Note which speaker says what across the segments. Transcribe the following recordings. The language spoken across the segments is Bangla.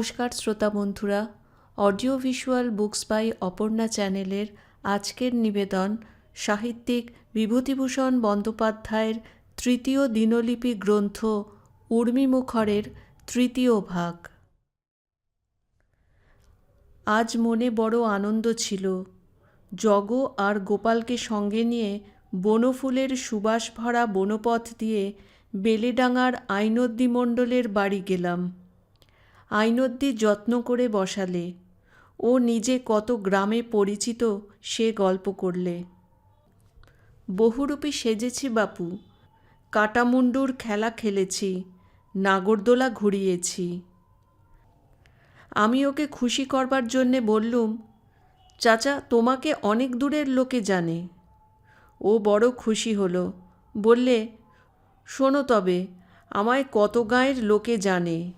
Speaker 1: নমস্কার শ্রোতা বন্ধুরা audio visual books by Aparna চ্যানেলের আজকের নিবেদন সাহিত্যিক বিভূতিভূষণ বন্দ্যোপাধ্যায়ের তৃতীয় দিনলিপি গ্রন্থ উর্মিমুখরের তৃতীয় ভাগ। আজ মনে বড় আনন্দ ছিল। জগ আর গোপালকে সঙ্গে নিয়ে বনফুলের সুবাস ভরা বনপথ দিয়ে বেলেডাঙার আইনদ্দি মণ্ডলের বাড়ি গেলাম। আইনদ্দি যত্ন করে বসালে। ও নিজে কত গ্রামে পরিচিত, সে গল্প করলে। বহুরূপী সেজেছি বাপু কাটামুন্ডুর খেলা খেলেছি, নাগরদোলা ঘুরিয়েছি। আমি ওকে খুশি করবার জন্যে বললুম, চাচা, তোমাকে অনেক দূরের লোকে জানে। ও বড় খুশি হলো, বললে, শোনো তবে, আমায় কত গাঁয়ের লোকে জানে।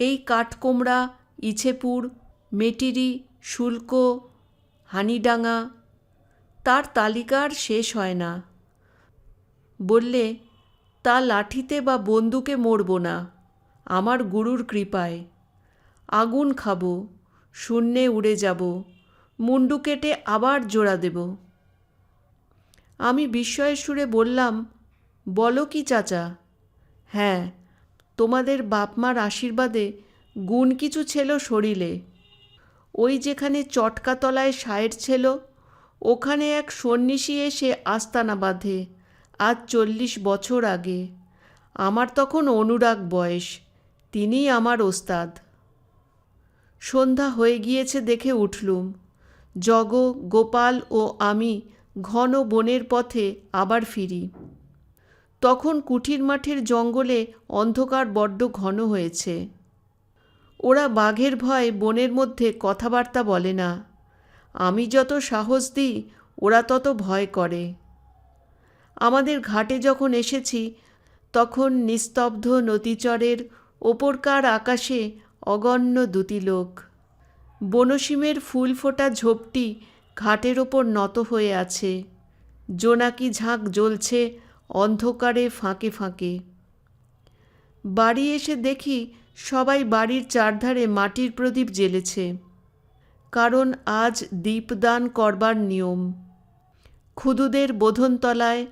Speaker 1: এই কাঠকোমড়া, ইছেপুর, মেটিরি, শুল্ক হানিডাঙ্গা তার তালিকার শেষ হয় না। বললে, তা লাঠিতে বা বন্দুকে মরব না, আমার গুরুর কৃপায়। আগুন খাব, শূন্যে উড়ে যাব, মুন্ডু কেটে আবার জোড়া দেব। আমি বিস্ময়ের সুরে বললাম, বলো কি চাচা? হ্যাঁ তোমাদের বাপমার আশীর্বাদে গুণ কিছু ছিল শরীরে। ওই যেখানে চটকাতলায় সায়ের ছিল, ওখানে এক সন্ন্যাসী এসে আস্তানা বাঁধে, আজ চল্লিশ বছর আগে। আমার তখন অনুরাগ বয়স, তিনিই আমার ওস্তাদ। সন্ধ্যা হয়ে গিয়েছে দেখে উঠলুম, জগ, গোপাল ও আমি ঘন বনের পথে আবার ফিরি। তখন কুঠির মাঠের জঙ্গলে অন্ধকার বড্ড ঘন হয়েছে। ওরা বাঘের ভয় বনের মধ্যে কথাবার্তা বলে না। আমি যত সাহস দিই, ওরা তত ভয় করে। আমাদের ঘাটে যখন এসেছি, তখন নিস্তব্ধ নদীচরের ওপরকার আকাশে অগণ্য দুটি লোক। বনসীমের ফুল ফোটা ঝোপটি ঘাটের ওপর নত হয়ে আছে। জোনাকি ঝাঁক জ্বলছে অন্ধকারে ফাঁকে ফাঁকে। বাড়ি এসে দেখি সবাই বাড়ির চারধারে মাটির প্রদীপ জ্বেলেছে। কারণ আজ দীপদান করবার নিয়ম। খুদুদের বোধনতলায়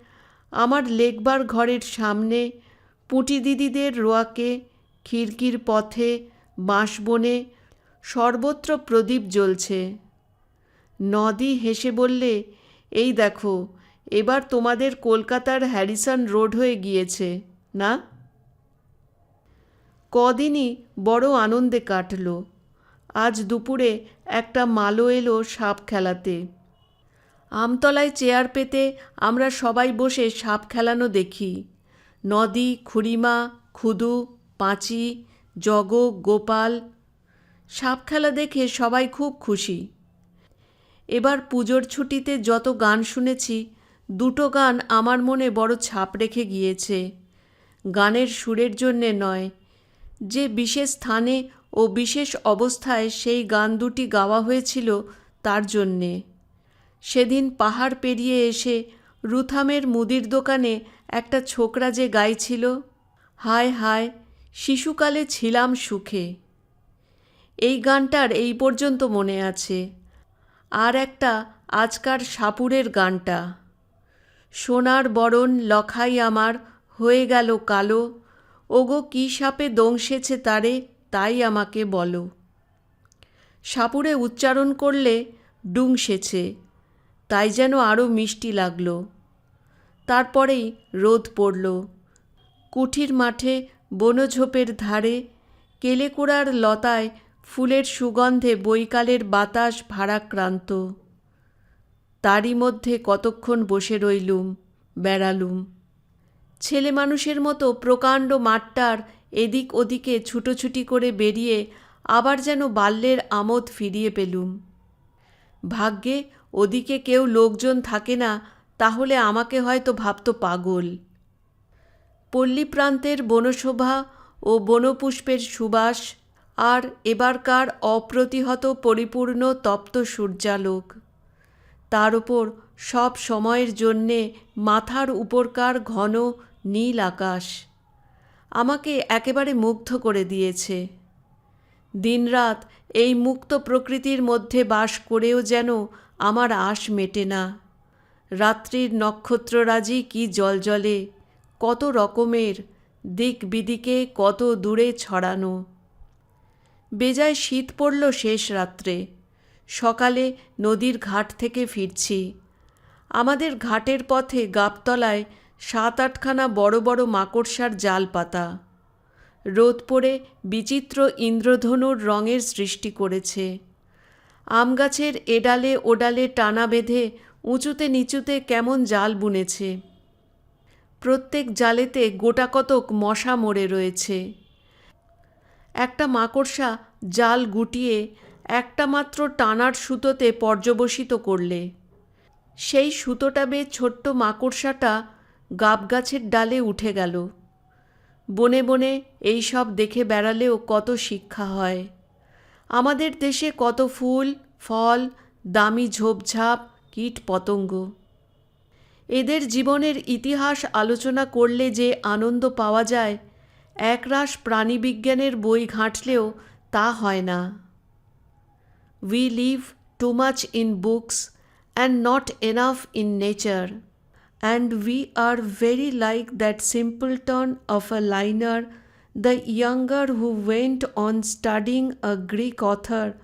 Speaker 1: আমার লেখবার ঘরের সামনে পুঁটি দিদিদের রোয়াকে খিড়কির পথে বাঁশবনে সর্বত্র প্রদীপ জ্বলছে। নদী হেসে বললে, এই দেখো এবার তোমাদের কলকাতার হ্যারিসন রোড হয়ে গিয়েছে, না? কদিনই বড় আনন্দে কাটল। আজ দুপুরে একটা মালো এলো সাপ খেলাতে। আমতলায় চেয়ার পেতে আমরা সবাই বসে সাপ খেলানো দেখি। নদী, খুড়িমা, খুদু, পাঁচি, জগ, গোপাল। সাপ খেলা দেখে সবাই খুব খুশি। এবার পুজোর ছুটিতে যত গান শুনেছি দুটো গান আমার মনে বড় ছাপ রেখে গিয়েছে। গানের সুরের জন্যে নয়, যে বিশেষ স্থানে ও বিশেষ অবস্থায় সেই গান দুটি গাওয়া হয়েছিল তার জন্যে। সেদিন পাহাড় পেরিয়ে এসে রুথামের মুদির দোকানে একটা ছোকরা যে গাইছিল, হায় হায়, শিশুকালে ছিলাম সুখে। এই গানটার এই পর্যন্ত মনে আছে। আর একটা আজকার সাপুরের গানটা। সোনার বরণ লখাই আমার, হয়ে গেল কালো। ওগো, কী সাপে দংশেছে তারে, তাই আমাকে বলো। সাপুরে উচ্চারণ করলে ডুংসেছে তাই যেন আরও মিষ্টি লাগল। তারপরেই রোদ পড়ল। কুঠির মাঠে বনঝোপের ধারে, কেলেকুড়ার লতায় ফুলের সুগন্ধে বৈকালের বাতাস ভারাক্রান্ত। তারই মধ্যে কতক্ষণ বসে রইলুম, বেড়ালুম। ছেলে মানুষের মতো প্রকাণ্ড মাঠটার এদিক ওদিকে ছুটোছুটি করে বেরিয়ে আবার যেন বাল্যের আমোদ ফিরিয়ে পেলুম। ভাগ্যে ওদিকে কেউ লোকজন থাকে না, তাহলে আমাকে হয়তো ভাবত পাগল। পল্লী প্রান্তের বনশোভা ও বনপুষ্পের সুবাস আর এবারকার অপ্রতিহত পরিপূর্ণ তপ্ত সূর্যালোক। তার ওপর সব সময়ের জন্যে মাথার উপরকার ঘন নীল আকাশ আমাকে একেবারে মুগ্ধ করে দিয়েছে। দিনরাত এই মুক্ত প্রকৃতির মধ্যে বাস করেও যেন আমার আশ মেটে না। রাত্রির নক্ষত্ররাজি কি জলজলে, কত রকমের দিক বিদিকে কত দূরে ছড়ানো। বেজায় শীত পড়ল শেষ রাত্রে। সকালে নদীর ঘাট থেকে ফিরছি। আমাদের ঘাটের পথে গাবতলায় সাত আটখানা বড় বড় মাকড়সার জাল পাতা রোদ পড়ে বিচিত্র ইন্দ্রধনুর রঙের সৃষ্টি করেছে। আম গাছের এডালে ওডালে টানা বেঁধে উঁচুতে নিচুতে কেমন জাল বুনেছে। প্রত্যেক জালেতে গোটাকতক মশা মরে রয়েছে। একটা মাকড়সা জাল গুটিয়ে একটা মাত্র টানার সুতোতে পর্যবসিত করলে। সেই সুতোটা বেয়ে ছোট্ট মাকড়সাটা গাব গাছের ডালে উঠে গেল। বনে বনে এই সব দেখে বেড়ালেও কত শিক্ষা হয়। আমাদের দেশে কত ফুল, ফল, দামি ঝোপঝাপ, কীট পতঙ্গ। এদের জীবনের ইতিহাস আলোচনা করলে যে আনন্দ পাওয়া যায়, একরাশ প্রাণীবিজ্ঞানের বই ঘাঁটলেও তা হয় না। We live too much in books and not enough in nature. And we are very like that simpleton of a liner, the younger who went on studying a Greek author,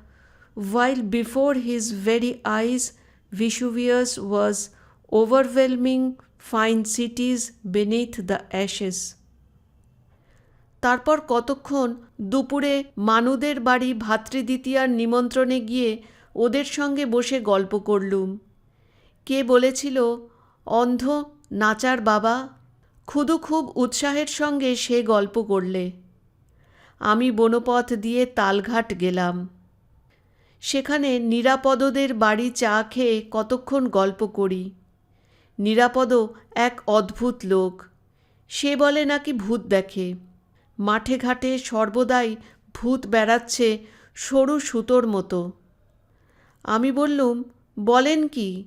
Speaker 1: while before his very eyes Vesuvius was overwhelming fine cities beneath the ashes. তারপর কতক্ষণ দুপুরে মানুদের বাড়ি ভাতৃদ্বিতীয়ার নিমন্ত্রণে গিয়ে ওদের সঙ্গে বসে গল্প করলুম। কে বলেছিল, অন্ধ, নাচার বাবা। খুদু খুব উৎসাহের সঙ্গে সে গল্প করলে। আমি বনপথ দিয়ে তালঘাট গেলাম। সেখানে নিরাপদদের বাড়ি চা খেয়ে কতক্ষণ গল্প করি। নিরাপদ এক অদ্ভুত লোক। সে বলে নাকি ভূত দেখে। মাঠে ঘাটে সর্বদাই ভূত বেড়াচ্ছে সরু সুতোর মতো। আমি বললুম, বলেন কি?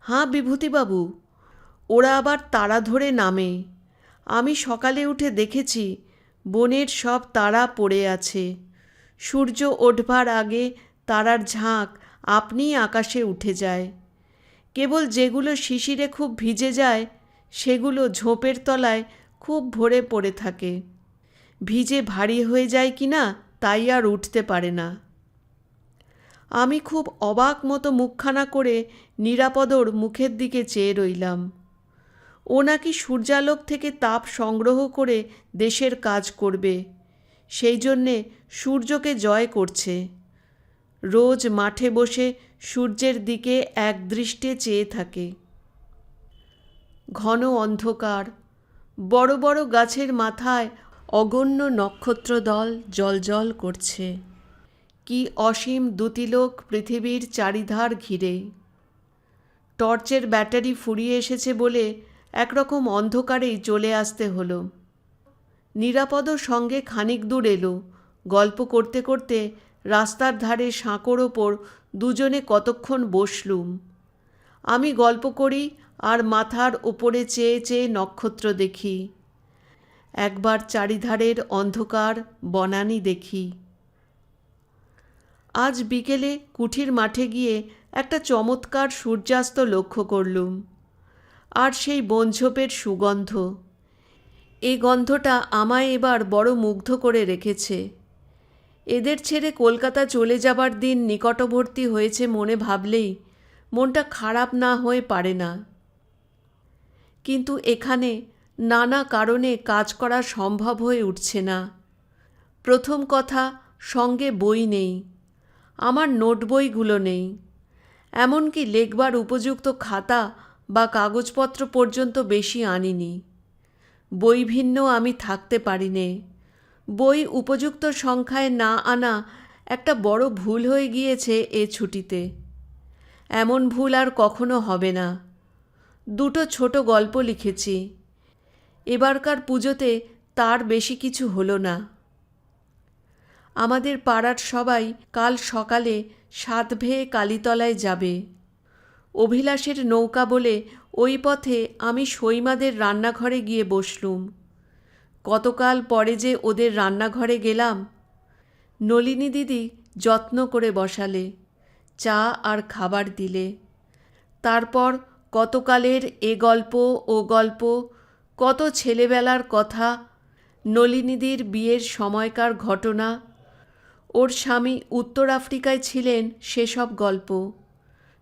Speaker 1: হাঁ বিভূতিবাবু, ওরা আবার তারা ধরে নামে। আমি সকালে উঠে দেখেছি, বনের সব তারা পড়ে আছে। সূর্য ওঠবার আগে তারার ঝাঁক আপনিই আকাশে উঠে যায়। কেবল যেগুলো শিশিরে খুব ভিজে যায়, সেগুলো ঝোপের তলায় খুব ভরে পড়ে থাকে। ভিজে ভারী হয়ে যায় কি না তাই আর উঠতে পারে না। আমি খুব অবাক মতো মুখখানা করে নিরাপদর মুখের দিকে চেয়ে রইলাম। ও নাকি সূর্যালোক থেকে তাপ সংগ্রহ করে দেশের কাজ করবে। সেই জন্যে সূর্যকে জয় করছে। রোজ মাঠে বসে সূর্যের দিকে এক দৃষ্টে চেয়ে থাকে। ঘন অন্ধকার, বড় বড় গাছের মাথায় অগণ্য নক্ষত্রদল জলজল করছে। কি অসীম দুতিলোক পৃথিবীর চারিধার ঘিরে। টর্চের ব্যাটারি ফুরিয়ে এসেছে বলে একরকম অন্ধকারেই চলে আসতে হলো। নিরাপদ সঙ্গে খানিক দূর এলো। গল্প করতে করতে রাস্তার ধারে সাঁকোর ওপর দুজনে কতক্ষণ বসলুম। আমি গল্প করি আর মাথার ওপরে চেয়ে চেয়ে নক্ষত্র দেখি। একবার চারিধারের অন্ধকার বনানি দেখি। আজ বিকেলে কুঠির মাঠে গিয়ে একটা চমৎকার সূর্যাস্ত লক্ষ্য করলুম, আর সেই বনঝোপের সুগন্ধ। এই গন্ধটা আমায় এবার বড় মুগ্ধ করে রেখেছে। এদের ছেড়ে কলকাতা চলে যাবার দিন নিকটবর্তী হয়েছে মনে ভাবলেই মনটা খারাপ না হয়ে পারে না। কিন্তু এখানে নানা কারণে কাজ করা সম্ভব হয়ে উঠছে না। প্রথম কথা, সঙ্গে বই নেই। আমার নোট বইগুলো নেই। এমনকি লেখবার উপযুক্ত খাতা বা কাগজপত্র পর্যন্ত বেশি আনিনি। বই ভিন্ন আমি থাকতে পারি নে বই উপযুক্ত সংখ্যায় না আনা একটা বড় ভুল হয়ে গিয়েছে এ ছুটিতে। এমন ভুল আর কখনো হবে না। দুটো ছোট গল্প লিখেছি। এবারকার পুজোতে তার বেশি কিছু হলো না। আমাদের পাড়ার সবাই কাল সকালে সাত ভেয়ে কালীতলায় যাবে। অভিলাষের নৌকা বলে ওই পথে আমি সৈমাদের রান্নাঘরে গিয়ে বসলুম। কতকাল পরে যে ওদের রান্নাঘরে গেলাম, নলিনী দিদি যত্ন করে বসালে, চা আর খাবার দিলে। তারপর কতকালের এ গল্প ও গল্প কত ছেলেবেলার কথা, নলিনীদির বিয়ের সময়কার ঘটনা, ওর স্বামী উত্তর আফ্রিকায় ছিলেন সেসব গল্প।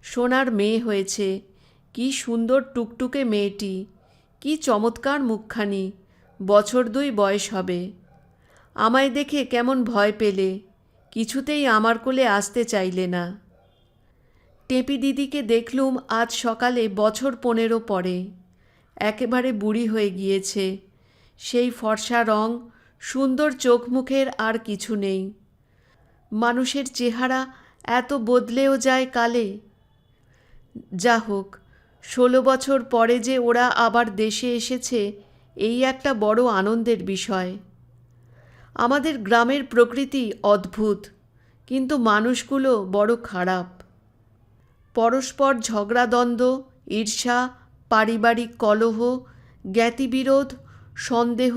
Speaker 1: সোনার মেয়ে হয়েছে, কি সুন্দর টুকটুকে মেয়েটি, কি চমৎকার মুখখানি, বছর দুই বয়স হবে। আমায় দেখে কেমন ভয় পেলে, কিছুতেই আমার কোলে আসতে চাইলে না। টেপি দিদিকে দেখলুম আজ সকালে বছর পনেরো পরে। একেবারে বুড়ি হয়ে গিয়েছে। সেই ফর্সা রং, সুন্দর চোখ মুখের আর কিছু নেই। মানুষের চেহারা এত বদলেও যায় কালে। যা হোক ষোলো বছর পরে যে ওরা আবার দেশে এসেছে, এই একটা বড় আনন্দের বিষয়। আমাদের গ্রামের প্রকৃতি অদ্ভুত, কিন্তু মানুষগুলো বড় খারাপ। পরস্পর ঝগড়া ঝগড়াদ্বন্দ্ব ঈর্ষা পারিবারিক কলহ, জ্ঞাতিবিরোধ, সন্দেহ,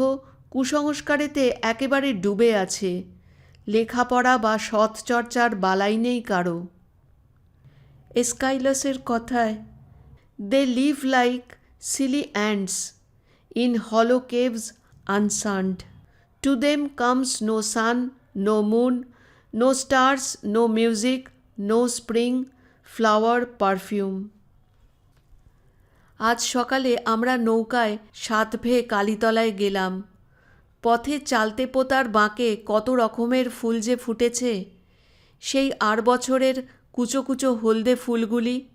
Speaker 1: কুসংস্কারেতে একেবারে ডুবে আছে। লেখাপড়া বা সৎচর্চার বালাই নেই কারও। এসকাইলাসের কথায় they live like silly ants in hollow caves unsunned to them comes no sun no moon no stars no music no spring flower perfume আজ সকালে আমরা নৌকায় সাত সাতভে কালীতলায় গেলাম। পথে চালতে পোতার বাঁকে কত রকমের ফুল যে ফুটেছে। সেই আর বছরের কুচো কুচো হলদে ফুলগুলি,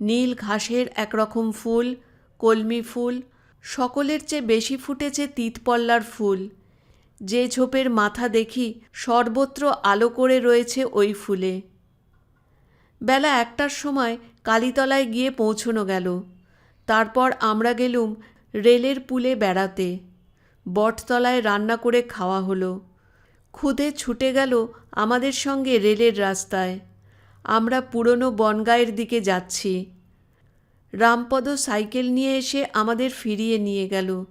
Speaker 1: নীল ঘাসের একরকম ফুল, কলমি ফুল, সকলের চেয়ে বেশি ফুটেছে তিতপল্লার ফুল। যে ঝোপের মাথা দেখি সর্বত্র আলো করে রয়েছে ওই ফুলে। বেলা একটার সময় কালীতলায় গিয়ে পৌঁছনো গেল। তারপর আমরা গেলুম রেলের পুলে বেড়াতে। বটতলায় রান্না করে খাওয়া হলো। খুদে ছুটে গেল আমাদের সঙ্গে রেলের রাস্তায়। আমরা পুরনো বনগাঁয়ের দিকে যাচ্ছি। রামপদ সাইকেল নিয়ে এসে আমাদের ফিরিয়ে নিয়ে গেল।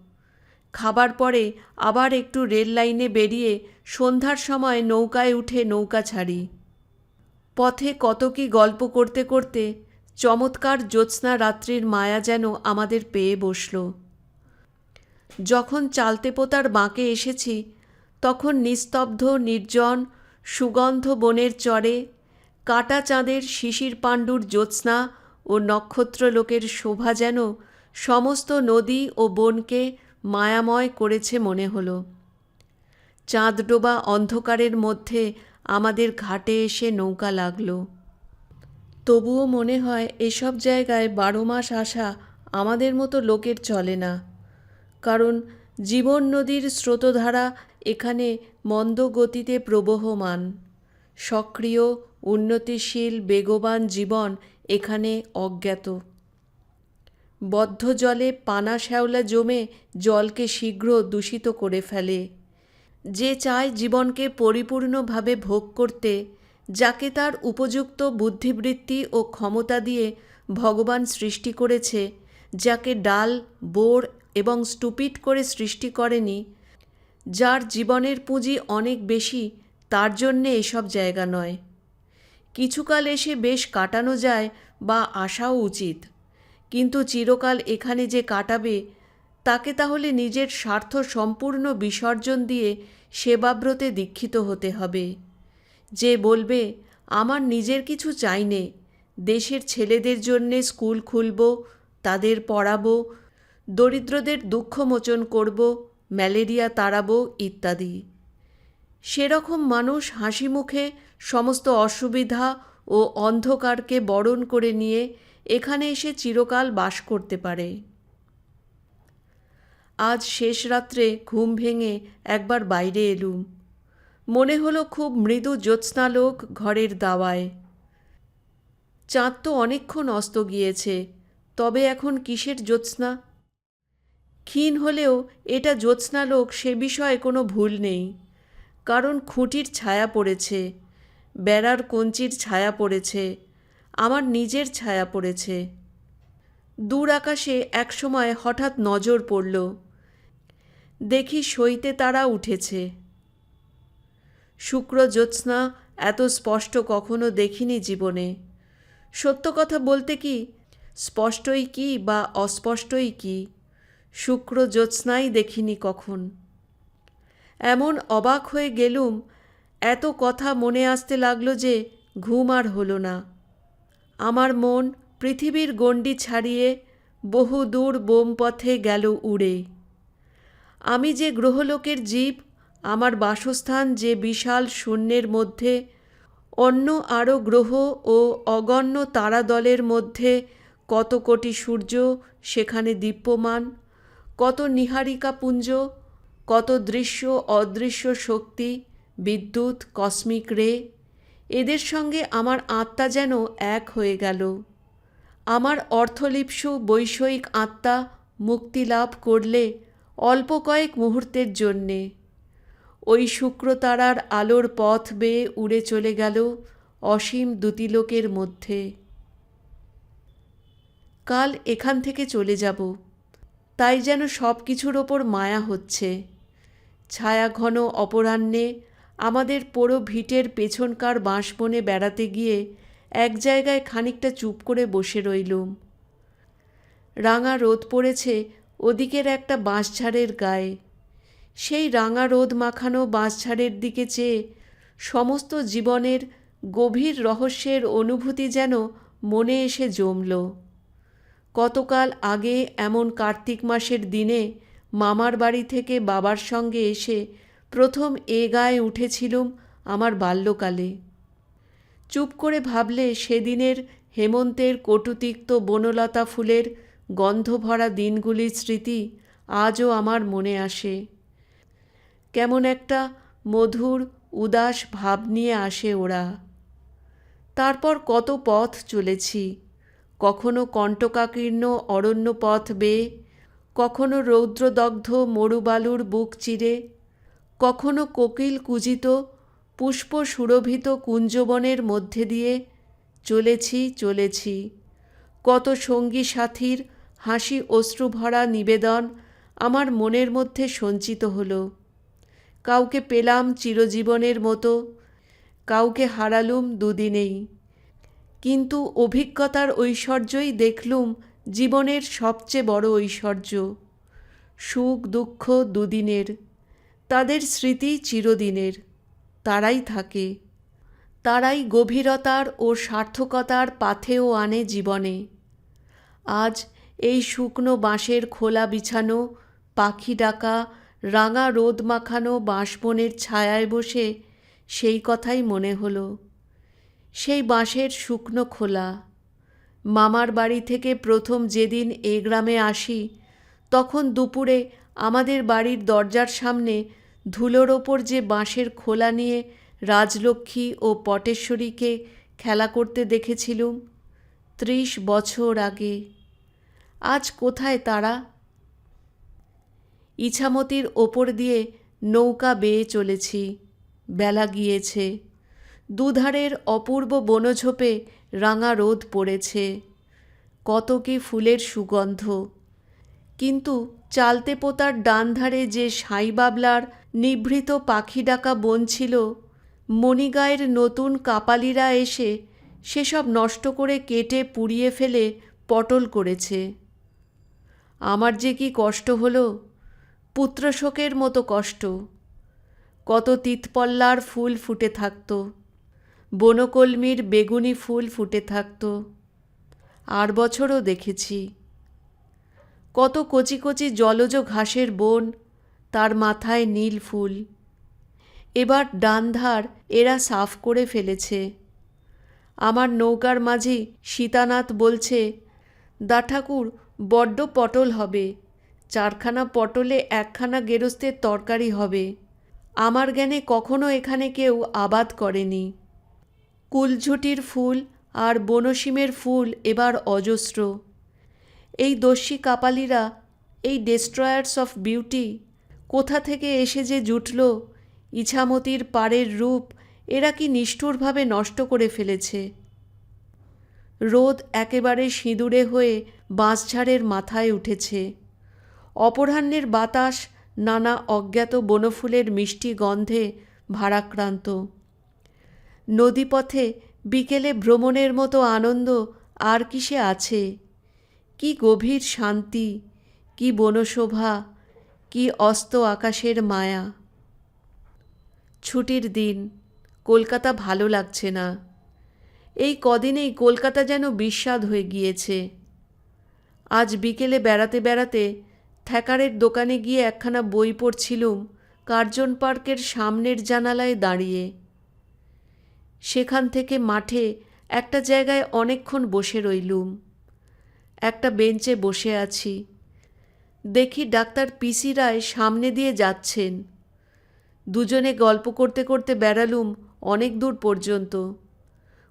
Speaker 1: খাবার পরে আবার একটু রেল লাইনে বেরিয়ে সন্ধ্যার সময় নৌকায় উঠে নৌকা ছাড়ি। পথে কত কি গল্প করতে করতে চমৎকার জ্যোৎস্না রাত্রির মায়া যেন আমাদের পেয়ে বসল। যখন চালতে পোতার বাঁকে এসেছি, তখন নিস্তব্ধ, নির্জন, সুগন্ধ বনের চরে, কাটা চাঁদের শিশির পাণ্ডুর জ্যোৎস্না ও নক্ষত্রলোকের শোভা যেন সমস্ত নদী ও বনকে মায়াময় করেছে মনে হলো। চাঁদডোবা অন্ধকারের মধ্যে আমাদের ঘাটে এসে নৌকা লাগল। তবুও মনে হয় এসব জায়গায় বারো মাস আসা আমাদের মতো লোকের চলে না। কারণ জীবন নদীর স্রোতধারা এখানে মন্দ গতিতে প্রবহমান। সক্রিয়, উন্নতিশীল, বেগবান জীবন এখানে অজ্ঞাত। বদ্ধ জলে পানা শ্যাওলা জমে জলকে শীঘ্র দূষিত করে ফেলে। যে চায় জীবনকে পরিপূর্ণভাবে ভোগ করতে যাকে তার উপযুক্ত বুদ্ধিবৃত্তি ও ক্ষমতা দিয়ে ভগবান সৃষ্টি করেছে, যাকে ডাল, বোর এবং স্টুপিট করে সৃষ্টি করেনি, যার জীবনের পুঁজি অনেক বেশি, তার জন্যে এসব জায়গা নয়। কিছুকাল এসে বেশ কাটানো যায় বা আসাও উচিত, কিন্তু চিরকাল এখানে যে কাটাবে, তাকে তাহলে নিজের স্বার্থ সম্পূর্ণ বিসর্জন দিয়ে সেবাব্রতে দীক্ষিত হতে হবে। যে বলবে, আমার নিজের কিছু চাই নে, দেশের ছেলেদের জন্যে স্কুল খুলব, তাদের পড়াবো, দরিদ্রদের দুঃখ মোচন করব, ম্যালেরিয়া তাড়াবো, ইত্যাদি। সেরকম মানুষ হাসি মুখে সমস্ত অসুবিধা ও অন্ধকারকে বরণ করে নিয়ে এখানে এসে চিরকাল বাস করতে পারে। আজ শেষ রাত্রে ঘুম ভেঙে একবার বাইরে এলুম। মনে হলো খুব মৃদু জ্যোৎস্নালোক ঘরের দাওয়ায়। চাঁদ তো অনেকক্ষণ অস্ত গিয়েছে, তবে এখন কিসের জ্যোৎস্না? ক্ষীণ হলেও এটা জ্যোৎস্নালোক সে বিষয়ে কোনো ভুল নেই, কারণ খুঁটির ছায়া পড়েছে, বেড়ার কঞ্চির ছায়া পড়েছে, আমার নিজের ছায়া পড়েছে। দূর আকাশে একসময় হঠাৎ নজর পড়ল, দেখি সইতে তারা উঠেছে। শুক্র জ্যোৎস্না এত স্পষ্ট কখনো দেখিনি জীবনে। সত্য কথা বলতে কি? স্পষ্টই কি বা অস্পষ্টই কি? শুক্র জ্যোৎস্নাই দেখিনি কখন? এমন অবাক হয়ে গেলুম, এত কথা মনে আসতে লাগল যে ঘুম আর হলো না। আমার মন পৃথিবীর গণ্ডি ছাড়িয়ে বহু দূর বোমপথে গেল উড়ে। আমি যে গ্রহলোকের জীব আমার বাসস্থান যে বিশাল শূন্যের মধ্যে, অন্য আরও গ্রহ ও অগণ্য তারাদলের মধ্যে কত কোটি সূর্য সেখানে দীপ্যমান, কত নীহারিকাপুঞ্জ কত দৃশ্য অদৃশ্য শক্তি, বিদ্যুৎ, কসমিক রে, এদের সঙ্গে আমার আত্মা যেন এক হয়ে গেল। আমার অর্থলিপ্সু বৈষয়িক আত্মা মুক্তি লাভ করলে অল্প কয়েক মুহূর্তের জন্যে। ওই শুক্রতারার আলোর পথ বেয়ে উড়ে চলে গেল অসীম দুতিলোকের মধ্যে। কাল এখান থেকে চলে যাব। তাই যেন সব কিছুর ওপর মায়া হচ্ছে। ছায়া ঘন অপরাহ্নে আমাদের পোড়ো ভিটের পেছনকার বাঁশবনে বেড়াতে গিয়ে এক জায়গায় খানিকটা চুপ করে বসে রইলুম। রাঙা রোদ পড়েছে ওদিকের একটা বাঁশঝাড়ের গায়ে। সেই রাঙা রোদ মাখানো বাঁশঝাড়ের দিকে চেয়ে সমস্ত জীবনের গভীর রহস্যের অনুভূতি যেন মনে এসে জমল। কতকাল আগে এমন কার্তিক মাসের দিনে মামার বাড়ি থেকে বাবার সঙ্গে এসে প্রথম এ গায়ে উঠেছিলুম আমার বাল্যকালে। চুপ করে ভাবলে সেদিনের হেমন্তের কটুতিক্ত বনলতা ফুলের গন্ধভরা দিনগুলির স্মৃতি আজও আমার মনে আসে। কেমন একটা মধুর, উদাস ভাব নিয়ে আসে ওরা। তারপর কত পথ চলেছি। কখনো কণ্টকাকীর্ণ অরণ্য পথ বেয়ে, কখনো রৌদ্রদগ্ধ মরুবালুর বুক চিরে, কখনো কোকিল কুজিত, পুষ্প সুরভিত কুঞ্জবনের মধ্যে দিয়ে চলেছি চলেছি। কত সঙ্গী সাথীর হাসি অশ্রুভরা নিবেদন আমার মনের মধ্যে সঞ্চিত হলো। কাউকে পেলাম চিরজীবনের মতো, কাউকে হারালুম দুদিনেই। কিন্তু অভিজ্ঞতার ঐশ্বর্যই দেখলুম জীবনের সবচেয়ে বড় ঐশ্বর্য, সুখ দুঃখ দুদিনের, তাদের স্মৃতি চিরদিনের, তারাই থাকে। তারাই গভীরতার ও সার্থকতার পাথেও আনে জীবনে। আজ এই শুকনো বাঁশের খোলা বিছানো, পাখি ডাকা রাঙা রোদ মাখানো বাঁশবনের ছায়ায় বসে সেই কথাই মনে হলো। সেই বাঁশের শুকনো খোলা। মামার বাড়ি থেকে প্রথম যেদিন এ গ্রামে আসি, তখন দুপুরে আমাদের বাড়ির দরজার সামনে ধুলোর ওপর যে বাঁশের খোলা নিয়ে রাজলক্ষ্মী ও পটেশ্বরীকে খেলা করতে দেখেছিলুম, ত্রিশ বছর আগে। আজ কোথায় তারা? ইছামতির ওপর দিয়ে নৌকা বেয়ে চলেছি। বেলা গিয়েছে। দুধারের অপূর্ব বনঝোপে রাঙা রোদ পড়েছে। কত কি ফুলের সুগন্ধ। কিন্তু চালতে পোতার ডান ধারে যে সাই বাবলার নিভৃত পাখি ডাকা বন ছিল, মণিগায়ের নতুন কাপালিরা এসে সেসব নষ্ট করে কেটে পুড়িয়ে ফেলে পটল করেছে। আমার যে কি কষ্ট হলো পুত্রশোকের মতো কষ্ট। কত তিতপল্লার ফুল ফুটে থাকত। বনকলমির বেগুনি ফুল ফুটে থাকতো। আর বছরও দেখেছি। কত কচি কচি জলজ ঘাসের বন তার মাথায় নীল ফুল। এবার ডান ধার এরা সাফ করে ফেলেছে। আমার নৌকার মাঝি সীতানাথ বলছে দা ঠাকুর বড্ড পটল হবে। চারখানা পটলে একখানা গেরস্তের তরকারি হবে। আমার জ্ঞানে কখনো এখানে কেউ আবাদ করেনি। কুলঝুটির ফুল আর বনসীমের ফুল এবার অজস্র। এই দস্যি কাপালিরা, এই ডেস্ট্রয়ার্স অফ বিউটি, কোথা থেকে এসে যে জুটল, ইছামতির পাড়ের রূপ, এরা কি নিষ্ঠুরভাবে নষ্ট করে ফেলেছে? রোদ একেবারে সিঁদুরে হয়ে বাঁশঝাড়ের মাথায় উঠেছে। অপরাহ্নের বাতাস নানা অজ্ঞাত বনফুলের মিষ্টি গন্ধে ভারাক্রান্ত। নদীপথে বিকেলে ভ্রমণের মতো আনন্দ আর কিসে আছে? কি গভীর শান্তি, কি বনশোভা, কি অস্ত আকাশের মায়া। ছুটির দিন, কলকাতা ভালো লাগছে না। এই কদিনেই কলকাতা যেন বিস্বাদ হয়ে গিয়েছে। আজ বিকেলে বেড়াতে বেড়াতে থ্যাকারের দোকানে গিয়ে একখানা বই পড়ছিলুম, কার্জন পার্কের সামনের জানালায় দাঁড়িয়ে। সেখান থেকে মাঠে একটা জায়গায় অনেকক্ষণ বসে রইলুম। একটা বেঞ্চে বসে আছি। দেখি ডাক্তার পিসি রায় সামনে দিয়ে যাচ্ছেন। দুজনে গল্প করতে করতে বেড়ালুম অনেক দূর পর্যন্ত।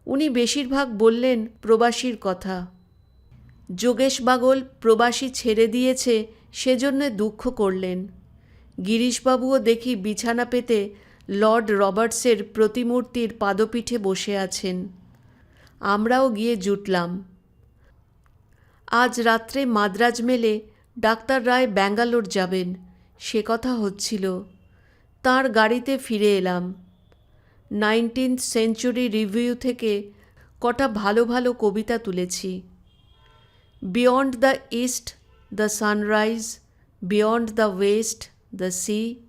Speaker 1: উনি বেশিরভাগ বললেন প্রবাসীর কথা। যোগেশ বাগল প্রবাসী ছেড়ে দিয়েছে সেজন্য দুঃখ করলেন। গিরিশবাবুও দেখি বিছানা পেতে লর্ড রবার্টসের প্রতিমূর্তির পাদপীঠে বসে আছেন। আমরাও গিয়ে জুটলাম। আজ রাত্রে মাদ্রাজ মেলে ডাক্তার রায় ব্যাঙ্গালোর যাবেন, সে কথা হচ্ছিল। তার গাড়িতে ফিরে এলাম। নাইনটিন্থ সেঞ্চুরি রিভিউ থেকে কটা ভালো ভালো কবিতা তুলেছি। Beyond the east the sunrise, beyond the waste, the sea,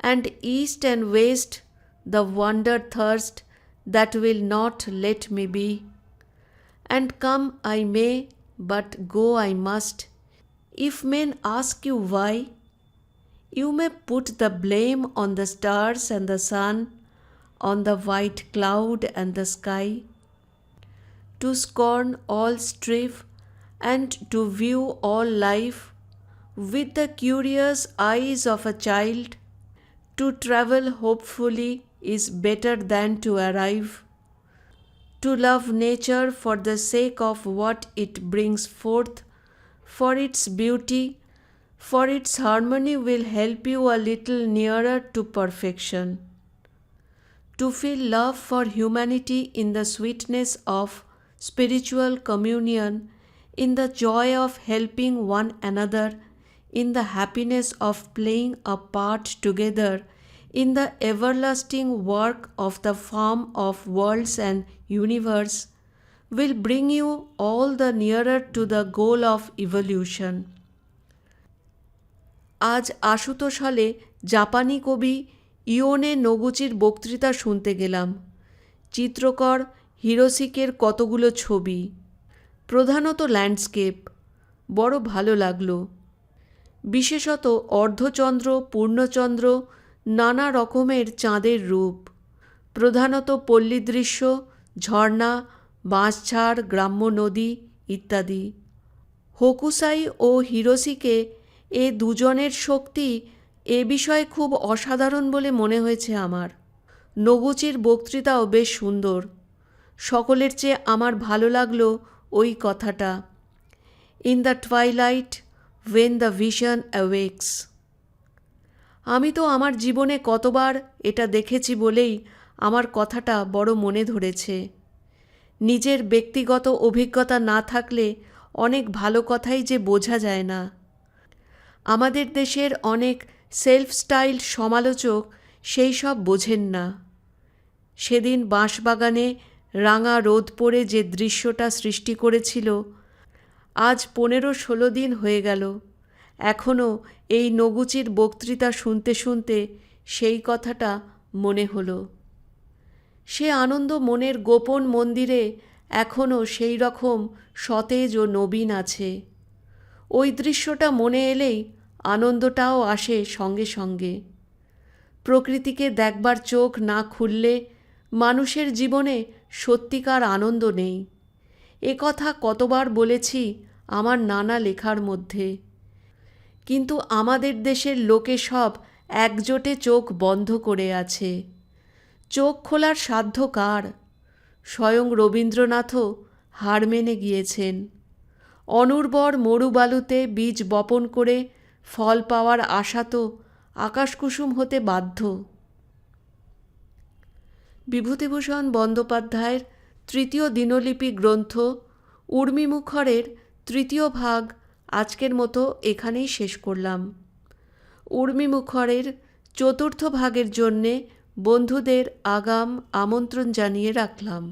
Speaker 1: and east and west, the wonder thirst that will not let me be. And come I may, but go I must. If men ask you why, you may put the blame on the stars and the sun, on the white cloud and the sky. To scorn all strife and to view all life with the curious eyes of a child, to travel hopefully is better than to arrive to love nature for the sake of what it brings forth, for its beauty, for its harmony will help you a little nearer to perfection. To feel love for humanity in the sweetness of spiritual communion, in the joy of helping one another, in the happiness of playing a part together in the everlasting work of the form of worlds and universe will bring you all the nearer to the goal of evolution. আজ আশুতোষ হলে জাপানি কবি ইওনে নগুচির বক্তৃতা শুনতে গেলাম চিত্রকর হিরোসিকের কতগুলো ছবি প্রধানত ল্যান্ডস্কেপ, বড় ভালো লাগল। বিশেষত অর্ধচন্দ্র, পূর্ণচন্দ্র, নানা রকমের চাঁদের রূপ। প্রধানত পল্লী দৃশ্য, ঝর্ণা, বাঁশঝাড়, গ্রাম্য নদী ইত্যাদি। হোকুসাই ও হিরোসিকে এ দুজনের শক্তি এ বিষয়ে খুব অসাধারণ বলে মনে হয়েছে আমার। নগুচির বক্তৃতাও বেশ সুন্দর। সকলের চেয়ে আমার ভালো লাগল ওই কথাটা। In the twilight when the vision awakes আমি তো আমার জীবনে কতবার এটা দেখেছি বলেই আমার কথাটা বড় মনে ধরেছে। নিজের ব্যক্তিগত অভিজ্ঞতা না থাকলে অনেক ভালো কথাই যে বোঝা যায় না। আমাদের দেশের অনেক সেলফ স্টাইল সমালোচক সেই সব বোঝেন না। সেদিন বাঁশবাগানে রাঙা রোদ পড়ে যে দৃশ্যটা সৃষ্টি করেছিল, আজ পনেরো ষোলো দিন হয়ে গেল। এখনও এই নগুচির বক্তৃতা শুনতে শুনতে সেই কথাটা মনে হলো। সে আনন্দ মনের গোপন মন্দিরে এখনও সেই রকম সতেজ ও নবীন আছে। ওই দৃশ্যটা মনে এলেই আনন্দটাও আসে সঙ্গে সঙ্গে। প্রকৃতিকে দেখবার চোখ না খুললে মানুষের জীবনে সত্যিকার আনন্দ নেই। এ কথা কতবার বলেছি আমার নানা লেখার মধ্যে। কিন্তু আমাদের দেশের লোকে সব একজোটে চোখ বন্ধ করে আছে। চোখ খোলার সাধ্য কার? স্বয়ং রবীন্দ্রনাথও হার মেনে গিয়েছেন। অনুর্বর মরুবালুতে বীজ বপন করে ফল পাওয়ার আশা তো আকাশকুসুম হতে বাধ্য। বিভূতিভূষণ বন্দ্যোপাধ্যায়ের তৃতীয় দিনলিপি গ্রন্থ উর্মিমুখরের তৃতীয় ভাগ আজকের মতো এখানেই শেষ করলাম। উর্মিমুখরের চতুর্থ ভাগের জন্যে বন্ধুদের আগাম আমন্ত্রণ জানিয়ে রাখলাম।